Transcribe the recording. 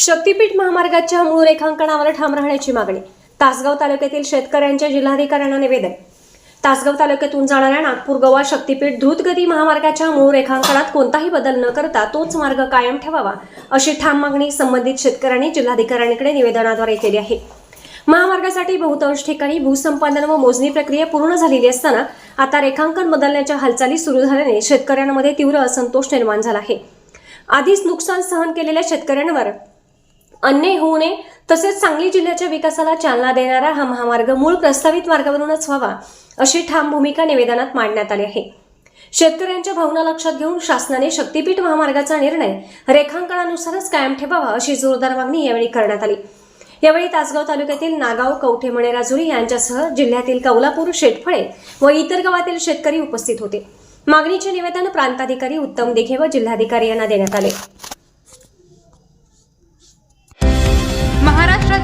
शक्तीपीठ महामार्गाच्या मूळ रेखांकनावर ठाम राहण्याची मागणी. तासगाव तालुक्यातील शेतकऱ्यांच्या जिल्हाधिकाऱ्यांना निवेदन. तासगाव तालुक्यातून जाणाऱ्या नागपूर गोवा शक्तीपीठ द्रुतगती महामार्गाच्या मूळ रेखांकनात कोणताही बदल न करता तोच मार्ग कायम ठेवावा अशी ठाम मागणी संबंधित शेतकऱ्यांनी जिल्हाधिकाऱ्यांकडे निवेदनाद्वारे केली आहे. महामार्गासाठी बहुतांश ठिकाणी भूसंपादन व मोजणी प्रक्रिया पूर्ण झालेली असताना आता रेखांकन बदलण्याच्या हालचाली सुरू झाल्याने शेतकऱ्यांमध्ये तीव्र असंतोष निर्माण झाला आहे. आधीच नुकसान सहन केलेल्या शेतकऱ्यांवर अन्याय होऊ नये. तसेच सांगली जिल्ह्याच्या विकासाला चालना देणारा हा महामार्ग मूळ प्रस्तावित मार्गावरूनच व्हावा अशी ठाम भूमिका निवेदनात मांडण्यात आली आहे. शेतकऱ्यांच्या भावना लक्षात घेऊन शासनाने शक्तीपीठ महामार्गाचा निर्णय रेखांकनानुसारच कायम ठेवावा अशी जोरदार मागणी यावेळी करण्यात आली. यावेळी तासगाव तालुक्यातील नागाव कवठे मणेराजुरी यांच्यासह जिल्ह्यातील कौलापूर शेटफळे व इतर गावातील शेतकरी उपस्थित होते. मागणीचे निवेदन प्रांताधिकारी उत्तम दिघे व जिल्हाधिकारी यांना देण्यात आले.